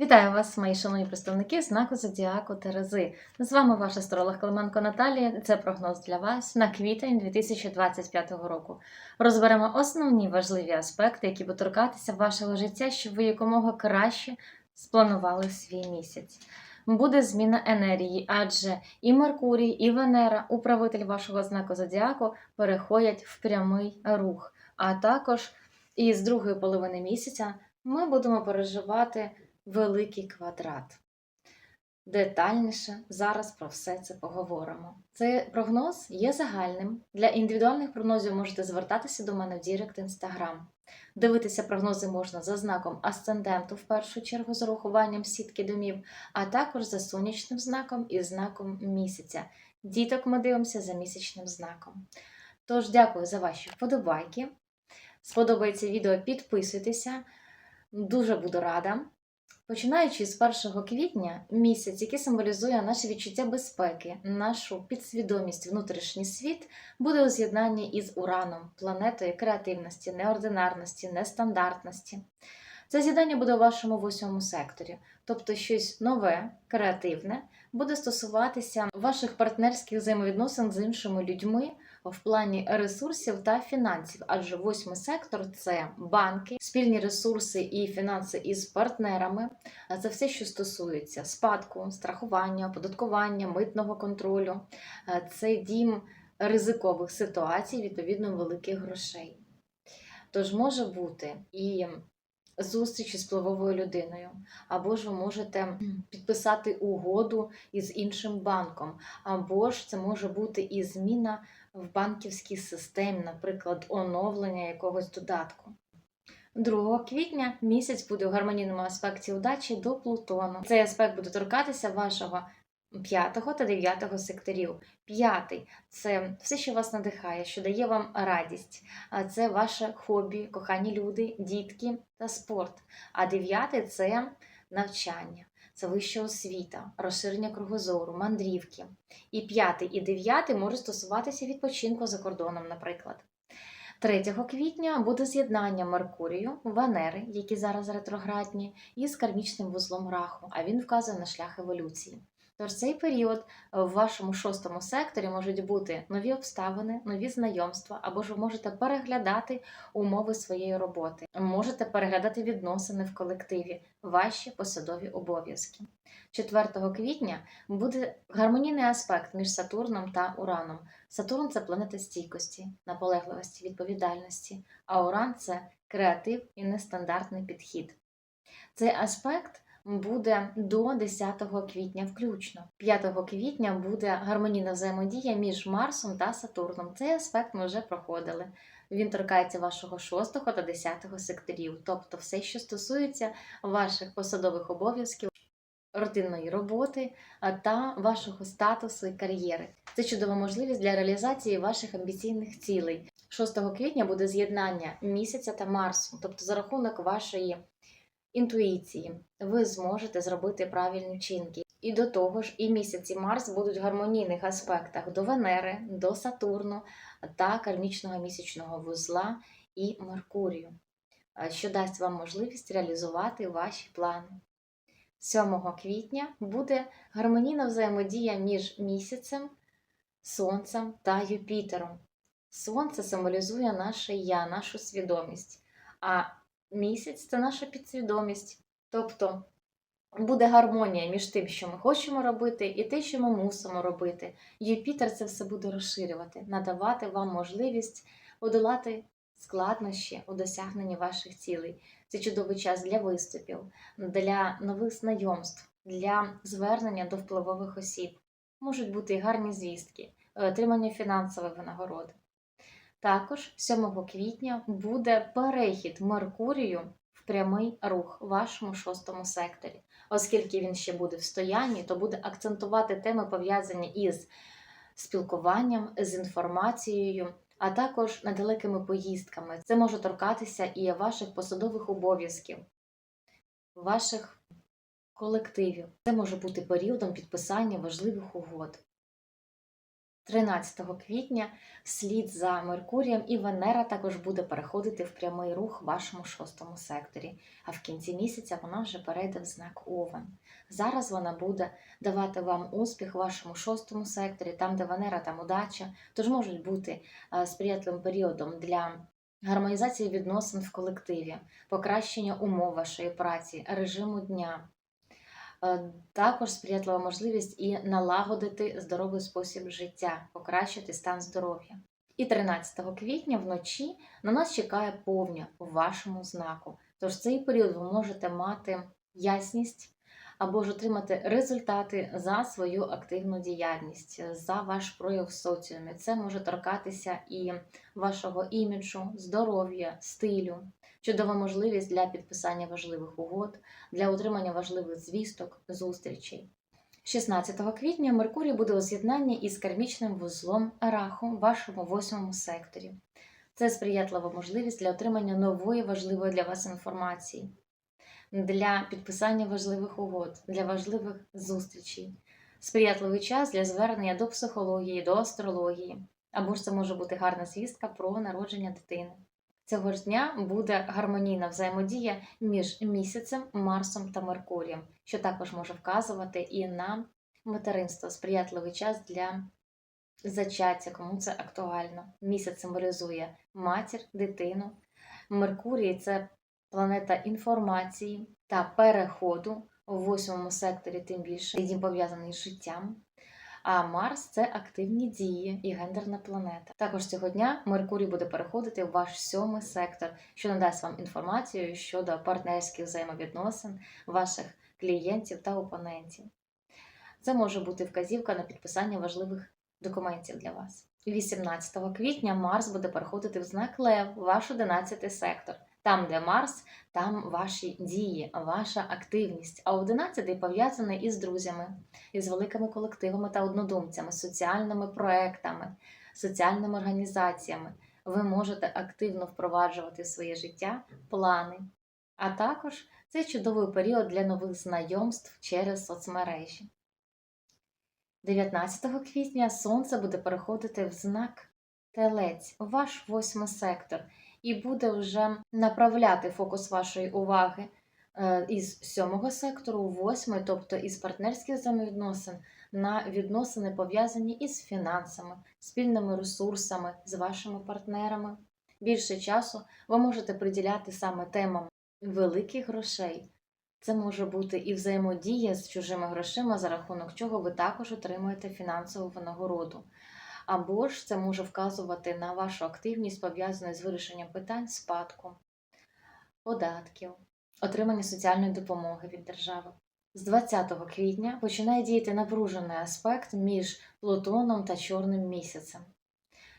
Вітаю вас, мої шановні представники знаку Зодіаку Терези. З вами ваш астролог Клименко Наталія. Це прогноз для вас на квітень 2025 року. Розберемо основні важливі аспекти, які будуть торкатися вашого життя, щоб ви якомога краще спланували свій місяць. Буде зміна енергії, адже і Меркурій, і Венера, управитель вашого знаку Зодіаку, переходять в прямий рух. А також із другої половини місяця ми будемо переживати великий квадрат. Детальніше зараз про все це поговоримо. Цей прогноз є загальним. Для індивідуальних прогнозів можете звертатися до мене в Дірект Інстаграм. Дивитися прогнози можна за знаком асценденту, в першу чергу з урахуванням сітки домів, а також за сонячним знаком і знаком місяця. Діток ми дивимося за місячним знаком. Тож, дякую за ваші вподобайки. Сподобається відео, підписуйтеся. Дуже буду рада. Починаючи з 1 квітня, місяць, який символізує наше відчуття безпеки, нашу підсвідомість, внутрішній світ, буде у з'єднанні із Ураном, планетою креативності, неординарності, нестандартності. Це з'єднання буде у вашому восьмому секторі, тобто щось нове, креативне, буде стосуватися ваших партнерських взаємовідносин з іншими людьми в плані ресурсів та фінансів, адже восьмий сектор це банки, спільні ресурси і фінанси із партнерами. Це все, що стосується спадку, страхування, оподаткування, митного контролю. Це дім ризикових ситуацій, відповідно, великих грошей. Тож може бути і зустріч із впливовою людиною, або ж ви можете підписати угоду із іншим банком, або ж це може бути і зміна в банківській системі, наприклад, оновлення якогось додатку. 2 квітня місяць буде у гармонійному аспекті удачі до Плутону. Цей аспект буде торкатися вашого 5 та 9 секторів. П'ятий це все, що вас надихає, що дає вам радість. А Це ваше хобі, кохані люди, дітки та спорт. А дев'ятий це навчання, це вища освіта, розширення кругозору, мандрівки. І п'ятий і дев'ятий можуть стосуватися відпочинку за кордоном, наприклад. 3 квітня буде з'єднання Меркурію, Венери, які зараз ретроградні, із кармічним вузлом раху, а він вказує на шлях еволюції. Тож цей період в вашому шостому секторі можуть бути нові обставини, нові знайомства, або ж ви можете переглядати умови своєї роботи, можете переглядати відносини в колективі, ваші посадові обов'язки. 4 квітня буде гармонійний аспект між Сатурном та Ураном. Сатурн це планета стійкості, наполегливості, відповідальності, а Уран це креатив і нестандартний підхід. Цей аспект буде до 10 квітня включно. 5 квітня буде гармонійна взаємодія між Марсом та Сатурном. Цей аспект ми вже проходили. Він торкається вашого 6 та 10 секторів, тобто все, що стосується ваших посадових обов'язків, рутинної роботи та вашого статусу і кар'єри. Це чудова можливість для реалізації ваших амбіційних цілей. 6 квітня буде з'єднання місяця та Марсу, тобто за рахунок вашої інтуїції, ви зможете зробити правильні вчинки. І до того ж, і місяць і Марс будуть в гармонійних аспектах до Венери, до Сатурну та кармічного місячного вузла і Меркурію, що дасть вам можливість реалізувати ваші плани. 7 квітня буде гармонійна взаємодія між місяцем, Сонцем та Юпітером. Сонце символізує наше я, нашу свідомість, а місяць це наша підсвідомість. Тобто буде гармонія між тим, що ми хочемо робити, і те, що ми мусимо робити. Юпітер це все буде розширювати, надавати вам можливість подолати складнощі у досягненні ваших цілей. Це чудовий час для виступів, для нових знайомств, для звернення до впливових осіб. Можуть бути і гарні звістки, отримання фінансової винагороди. Також 7 квітня буде перехід Меркурію в прямий рух в вашому шостому секторі. Оскільки він ще буде в стоянні, то буде акцентувати теми, пов'язані із спілкуванням, з інформацією, а також недалекими поїздками. Це може торкатися і ваших посадових обов'язків, ваших колективів. Це може бути періодом підписання важливих угод. 13 квітня вслід за Меркурієм і Венера також буде переходити в прямий рух в вашому шостому секторі. А в кінці місяця вона вже перейде в знак Овен. Зараз вона буде давати вам успіх в вашому шостому секторі, там, де Венера, там удача, тож можуть бути е, сприятливим періодом для гармонізації відносин в колективі, покращення умов вашої праці, режиму дня. Е, Також сприятлива можливість і налагодити здоровий спосіб життя, покращити стан здоров'я. І 13 квітня вночі на нас чекає повня у вашому знаку. Тож цей період ви можете мати ясність або ж отримати результати за свою активну діяльність, за ваш прояв в соціумі. Це може торкатися і вашого іміджу, здоров'я, стилю. Чудова можливість для підписання важливих угод, для отримання важливих звісток, зустрічей. 16 квітня Меркурій буде у з'єднанні із кармічним вузлом Араху в вашому восьмому секторі. Це сприятлива можливість для отримання нової важливої для вас інформації, для підписання важливих угод, для важливих зустрічей, сприятливий час для звернення до психології, до астрології, або ж це може бути гарна звістка про народження дитини. Цього ж дня буде гармонійна взаємодія між місяцем, Марсом та Меркурієм, що також може вказувати і на материнство, сприятливий час для зачаття, кому це актуально. Місяць символізує матір, дитину. Меркурій це планета інформації та переходу у восьмому секторі, тим більше він пов'язаний з життям. А Марс це активні дії і гендерна планета. Також цього дня Меркурій буде переходити в ваш сьомий сектор, що надасть вам інформацію щодо партнерських взаємовідносин, ваших клієнтів та опонентів. Це може бути вказівка на підписання важливих документів для вас. 18 квітня Марс буде переходити в знак Лев, ваш 11 сектор. Там, де Марс, там ваші дії, ваша активність. А 11 пов'язаний із друзями, із великими колективами та однодумцями, соціальними проектами, соціальними організаціями. Ви можете активно впроваджувати в своє життя плани. А також це чудовий період для нових знайомств через соцмережі. 19 квітня Сонце буде переходити в знак Телець, ваш восьмий сектор, і буде вже направляти фокус вашої уваги е, із сьомого сектору у восьмий, тобто із партнерських взаємовідносин, на відносини пов'язані із фінансами, спільними ресурсами з вашими партнерами. Більше часу ви можете приділяти саме темам великих грошей. Це може бути і взаємодія з чужими грошима, за рахунок чого ви також отримуєте фінансову винагороду. Або ж це може вказувати на вашу активність, пов'язану з вирішенням питань спадку, податків, отримання соціальної допомоги від держави. З 20 квітня починає діяти напружений аспект між Плутоном та Чорним місяцем.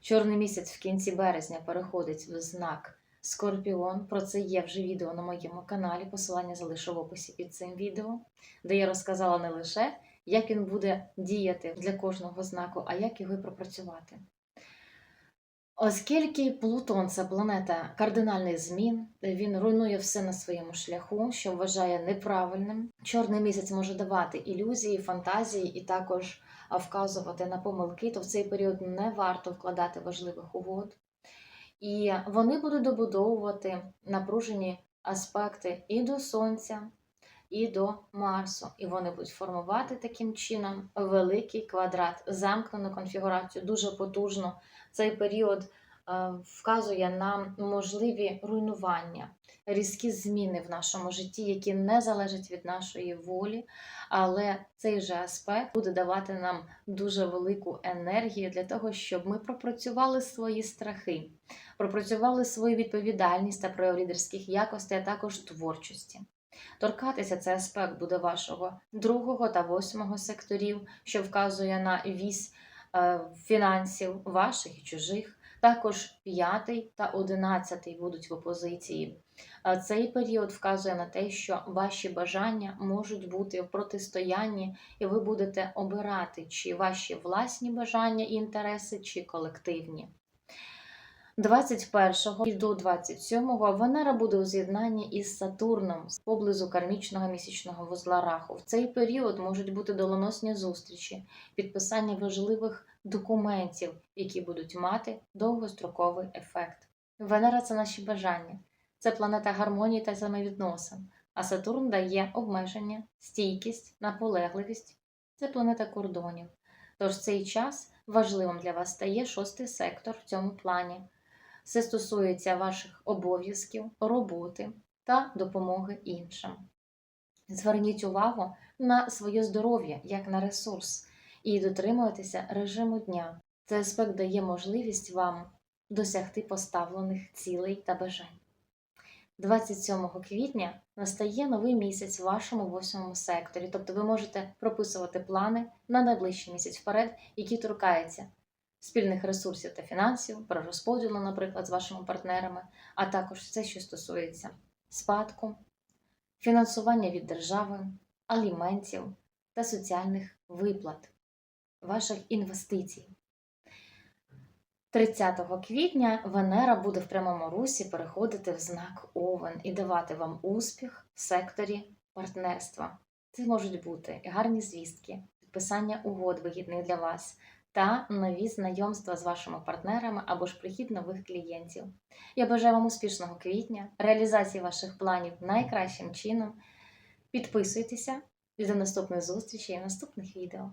Чорний місяць в кінці березня переходить в знак Скорпіон. Про це є вже відео на моєму каналі. Посилання залишу в описі під цим відео, де я розказала не лише, як він буде діяти для кожного знаку, а як його пропрацювати. Оскільки Плутон це планета кардинальних змін, він руйнує все на своєму шляху, що вважає неправильним. Чорний місяць може давати ілюзії, фантазії і також вказувати на помилки, то в цей період не варто вкладати важливих угод. І вони будуть добудовувати напружені аспекти і до Сонця, і до Марсу. І вони будуть формувати таким чином великий квадрат, замкнену конфігурацію, дуже потужно. Цей період е, вказує на можливі руйнування, різкі зміни в нашому житті, які не залежать від нашої волі, але цей же аспект буде давати нам дуже велику енергію для того, щоб ми пропрацювали свої страхи, пропрацювали свою відповідальність та прояв лідерських якостей, а також творчості. Торкатися цей аспект буде вашого другого та восьмого секторів, що вказує на вісь е, фінансів ваших і чужих. Також п'ятий та одинадцятий будуть в опозиції. Е, Цей період вказує на те, що ваші бажання можуть бути в протистоянні, і ви будете обирати, чи ваші власні бажання і інтереси, чи колективні. 21 і до 27 Венера буде у з'єднанні із Сатурном поблизу кармічного місячного вузла Раху. В цей період можуть бути доленосні зустрічі, підписання важливих документів, які будуть мати довгостроковий ефект. Венера це наші бажання, це планета гармонії та взаємовідносин, а Сатурн дає обмеження, стійкість, наполегливість. Це планета кордонів. Тож цей час важливим для вас стає шостий сектор в цьому плані. Це стосується ваших обов'язків, роботи та допомоги іншим. Зверніть увагу на своє здоров'я як на ресурс і дотримуйтеся режиму дня. Цей аспект дає можливість вам досягти поставлених цілей та бажань. 27 квітня настає новий місяць в вашому восьмому секторі, тобто ви можете прописувати плани на найближчий місяць вперед, які торкаються спільних ресурсів та фінансів, перерозподілу, наприклад, з вашими партнерами, а також все, що стосується спадку, фінансування від держави, аліментів та соціальних виплат, ваших інвестицій. 30 квітня Венера буде в прямому русі переходити в знак Овен і давати вам успіх в секторі партнерства. Це можуть бути гарні звістки, підписання угод вигідних для вас та нові знайомства з вашими партнерами або ж прихід нових клієнтів. Я бажаю вам успішного квітня, реалізації ваших планів найкращим чином. Підписуйтеся і до наступних зустрічей і наступних відео.